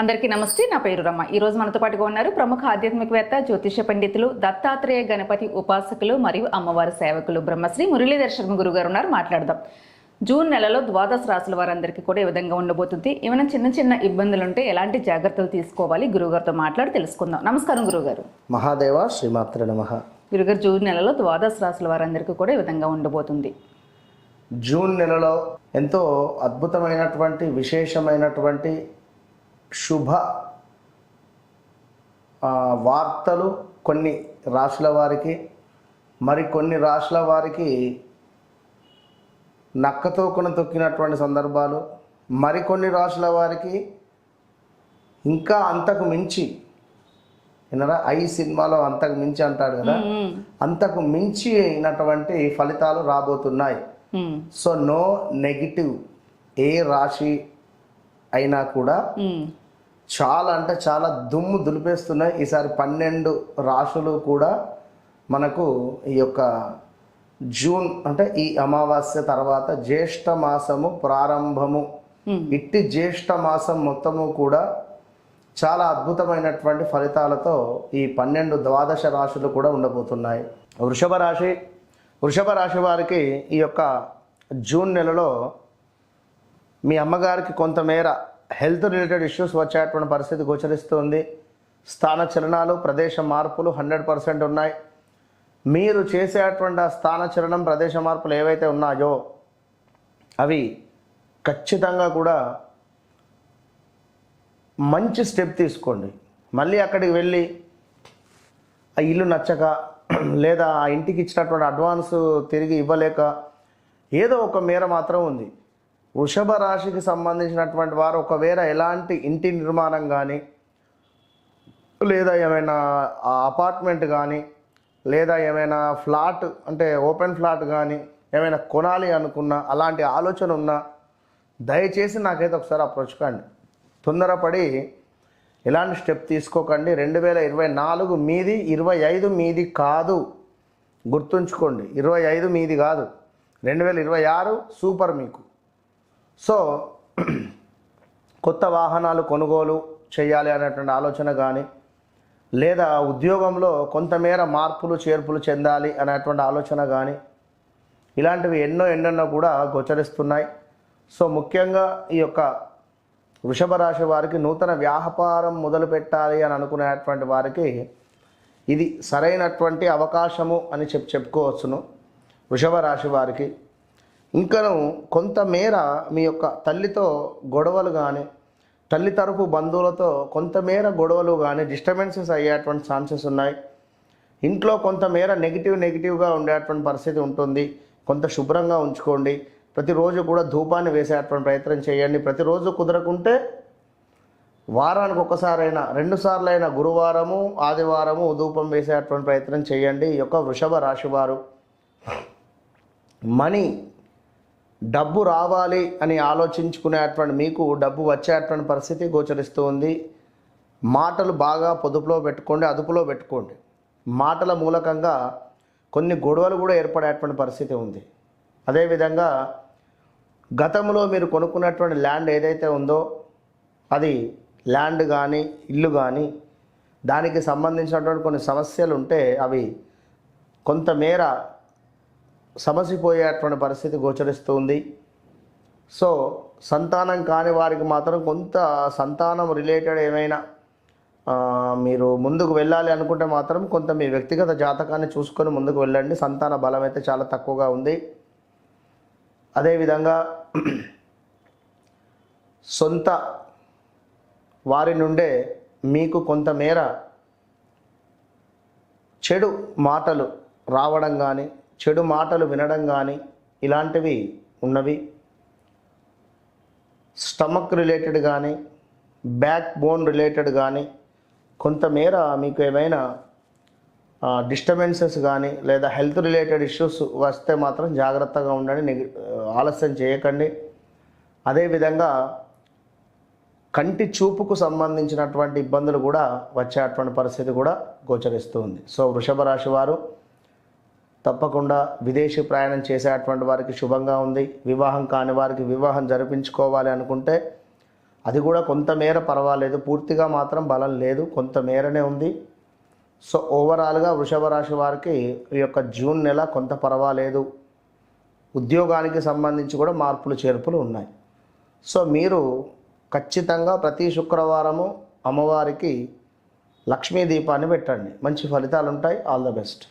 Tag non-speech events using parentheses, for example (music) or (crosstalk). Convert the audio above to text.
అందరికీ నమస్తే నా పేరు రమ్మ. ఈ రోజు మనతో పాటుగా ఉన్నారు ప్రముఖ ఆధ్యాత్మికవేత్త జ్యోతిష పండితులు దత్తాత్రేయ గణపతి ఉపాసకులు మరియు అమ్మవారి సేవకులు బ్రహ్మశ్రీ మురళీధర్ శర్మ గురువు గారు ఉన్నారు. మాట్లాడదాం. జూన్ నెలలో ద్వాదశ రాశుల వారందరికీ కూడా ఈ విధంగా ఉండబోతుంది. ఏమైనా చిన్న చిన్న ఇబ్బందులు ఉంటే ఎలాంటి జాగ్రత్తలు తీసుకోవాలి? గురువుగారితో మాట్లాడి తెలుసుకుందాం. నమస్కారం గురువుగారు మహాదేవ శ్రీమాత్ర నమ. గురుగారు జూన్ నెలలో ద్వాదశ రాశుల వారందరికీ కూడా ఈ విధంగా ఉండబోతుంది. జూన్ నెలలో ఎంతో అద్భుతమైనటువంటి విశేషమైనటువంటి శుభ వార్తలు కొన్ని రాశుల వారికి మరి కొన్ని రాశుల వారికి నక్కతోకున తొక్కినటువంటి సందర్భాలు మరికొన్ని రాశుల వారికి ఇంకా అంతకు మించి వినరా ఐ సినిమాలో అంతకు మించి అంటాడు కదా. అంతకు మించి అయినటువంటి ఫలితాలు రాబోతున్నాయి. సో నో నెగిటివ్ ఏ రాశి అయినా కూడా. చాలా అంటే చాలా దుమ్ము దులిపేస్తున్నాయి ఈసారి పన్నెండు రాశులు కూడా మనకు ఈ యొక్క జూన్ అంటే ఈ అమావాస్య తర్వాత జ్యేష్ఠ మాసము ప్రారంభము. ఇట్టి జ్యేష్ఠ మాసం మొత్తము కూడా చాలా అద్భుతమైనటువంటి ఫలితాలతో ఈ పన్నెండు ద్వాదశ రాశులు కూడా ఉండబోతున్నాయి వృషభ రాశి వృషభ రాశి వారికి ఈ యొక్క జూన్ నెలలో మీ అమ్మగారికి కొంతమేర హెల్త్ రిలేటెడ్ ఇష్యూస్ వచ్చేటువంటి పరిస్థితి గోచరిస్తుంది. స్థాన చలనాలు ప్రదేశ మార్పులు హండ్రెడ్ పర్సెంట్ ఉన్నాయి. మీరు చేసేటువంటి ఆ స్థాన చలనం ప్రదేశ మార్పులు ఏవైతే ఉన్నాయో అవి ఖచ్చితంగా కూడా మంచి స్టెప్ తీసుకోండి. మళ్ళీ అక్కడికి వెళ్ళి ఆ ఇల్లు నచ్చక లేదా ఆ ఇంటికి ఇచ్చినటువంటి అడ్వాన్స్ తిరిగి ఇవ్వలేక ఏదో ఒక మేర మాత్రం ఉంది. వృషభ రాశికి సంబంధించినటువంటి వారు ఒకవేళ ఎలాంటి ఇంటి నిర్మాణం కానీ లేదా ఏమైనా అపార్ట్మెంట్ కానీ లేదా ఏమైనా ఫ్లాట్ అంటే ఓపెన్ ఫ్లాట్ కానీ ఏమైనా కొనాలి అనుకున్నా అలాంటి ఆలోచన ఉన్నా దయచేసి నాకైతే ఒకసారి అప్రోచ్ కండి. తొందరపడి ఎలాంటి స్టెప్ తీసుకోకండి. రెండు వేల ఇరవై నాలుగు మీది ఇరవై ఐదు మీది కాదు. గుర్తుంచుకోండి ఇరవై ఐదు మీది కాదు. రెండు వేల ఇరవై ఆరు సూపర్ మీకు. సో (clears throat) కొత్త వాహనాలు కొనుగోలు చేయాలి అనేటువంటి ఆలోచన కానీ లేదా ఉద్యోగంలో కొంతమేర మార్పులు చేర్పులు చెందాలి అనేటువంటి ఆలోచన కానీ ఇలాంటివి ఎన్నో ఎన్నెన్నో కూడా గోచరిస్తున్నాయి. సో ముఖ్యంగా ఈ యొక్క వృషభ రాశి వారికి నూతన వ్యాపారం మొదలు పెట్టాలి అని అనుకునేటువంటి వారికి ఇది సరైనటువంటి అవకాశము అని చెప్ చెప్పుకోవచ్చును. వృషభ రాశి వారికి ఇంకను కొంతమేర మీ యొక్క తల్లితో గొడవలు కానీ తల్లి తరపు బంధువులతో కొంతమేర గొడవలు కానీ డిస్టర్బెన్సెస్ అయ్యేటువంటి ఛాన్సెస్ ఉన్నాయి. ఇంట్లో కొంతమేర నెగిటివ్ నెగిటివ్గా ఉండేటువంటి పరిస్థితి ఉంటుంది. కొంత శుభ్రంగా ఉంచుకోండి. ప్రతిరోజు కూడా ధూపాన్ని వేసేటువంటి ప్రయత్నం చేయండి. ప్రతిరోజు కుదరకుంటే వారానికి ఒక్కసారైనా రెండుసార్లైనా గురువారము ఆదివారము ధూపం వేసేటువంటి ప్రయత్నం చేయండి. ఈ యొక్క వృషభ రాశివారు మనీ డబ్బు రావాలి అని ఆలోచించుకునేటువంటి మీకు డబ్బు వచ్చేటువంటి పరిస్థితి గోచరిస్తూ ఉంది. మాటలు బాగా పొదుపులో పెట్టుకోండి అదుపులో పెట్టుకోండి. మాటల మూలకంగా కొన్ని గొడవలు కూడా ఏర్పడేటువంటి పరిస్థితి ఉంది. అదేవిధంగా గతంలో మీరు కొనుక్కున్నటువంటి ల్యాండ్ ఏదైతే ఉందో అది ల్యాండ్ కానీ ఇల్లు కానీ దానికి సంబంధించినటువంటి కొన్ని సమస్యలు ఉంటే అవి కొంతమేర సమసిపోయేటువంటి పరిస్థితి గోచరిస్తుంది. సో సంతానం కాని వారికి మాత్రం కొంత సంతానం రిలేటెడ్ ఏమైనా మీరు ముందుకు వెళ్ళాలి అనుకుంటే మాత్రం కొంత మీ వ్యక్తిగత జాతకాన్ని చూసుకొని ముందుకు వెళ్ళండి. సంతాన బలం అయితే చాలా తక్కువగా ఉంది. అదేవిధంగా సొంత వారి నుండే మీకు కొంతమేర చెడు మాటలు రావడం కానీ చెడు మాటలు వినడం కానీ ఇలాంటివి ఉన్నవి. స్టమక్ రిలేటెడ్ కానీ బ్యాక్ బోన్ రిలేటెడ్ కానీ కొంతమేర మీకు ఏమైనా డిస్టర్బెన్సెస్ కానీ లేదా హెల్త్ రిలేటెడ్ ఇష్యూస్ వస్తే మాత్రం జాగ్రత్తగా ఉండండి నెగి ఆలస్యం చేయకండి. అదేవిధంగా కంటి చూపుకు సంబంధించినటువంటి ఇబ్బందులు కూడా వచ్చేటువంటి పరిస్థితి కూడా గోచరిస్తుంది సో వృషభ రాశి వారు తప్పకుండా విదేశీ ప్రయాణం చేసేటువంటి వారికి శుభంగా ఉంది. వివాహం కాని వారికి వివాహం జరిపించుకోవాలి అనుకుంటే అది కూడా కొంతమేర పర్వాలేదు. పూర్తిగా మాత్రం బలం లేదు. కొంతమేరనే ఉంది. సో ఓవరాల్గా వృషభ రాశి వారికి ఈ యొక్క జూన్ నెల కొంత పర్వాలేదు. ఉద్యోగానికి సంబంధించి కూడా మార్పులు చేర్పులు ఉన్నాయి. సో మీరు ఖచ్చితంగా ప్రతి శుక్రవారము అమ్మవారికి లక్ష్మీ దీపాన్ని పెట్టండి. మంచి ఫలితాలు ఉంటాయి ఆల్ ద బెస్ట్.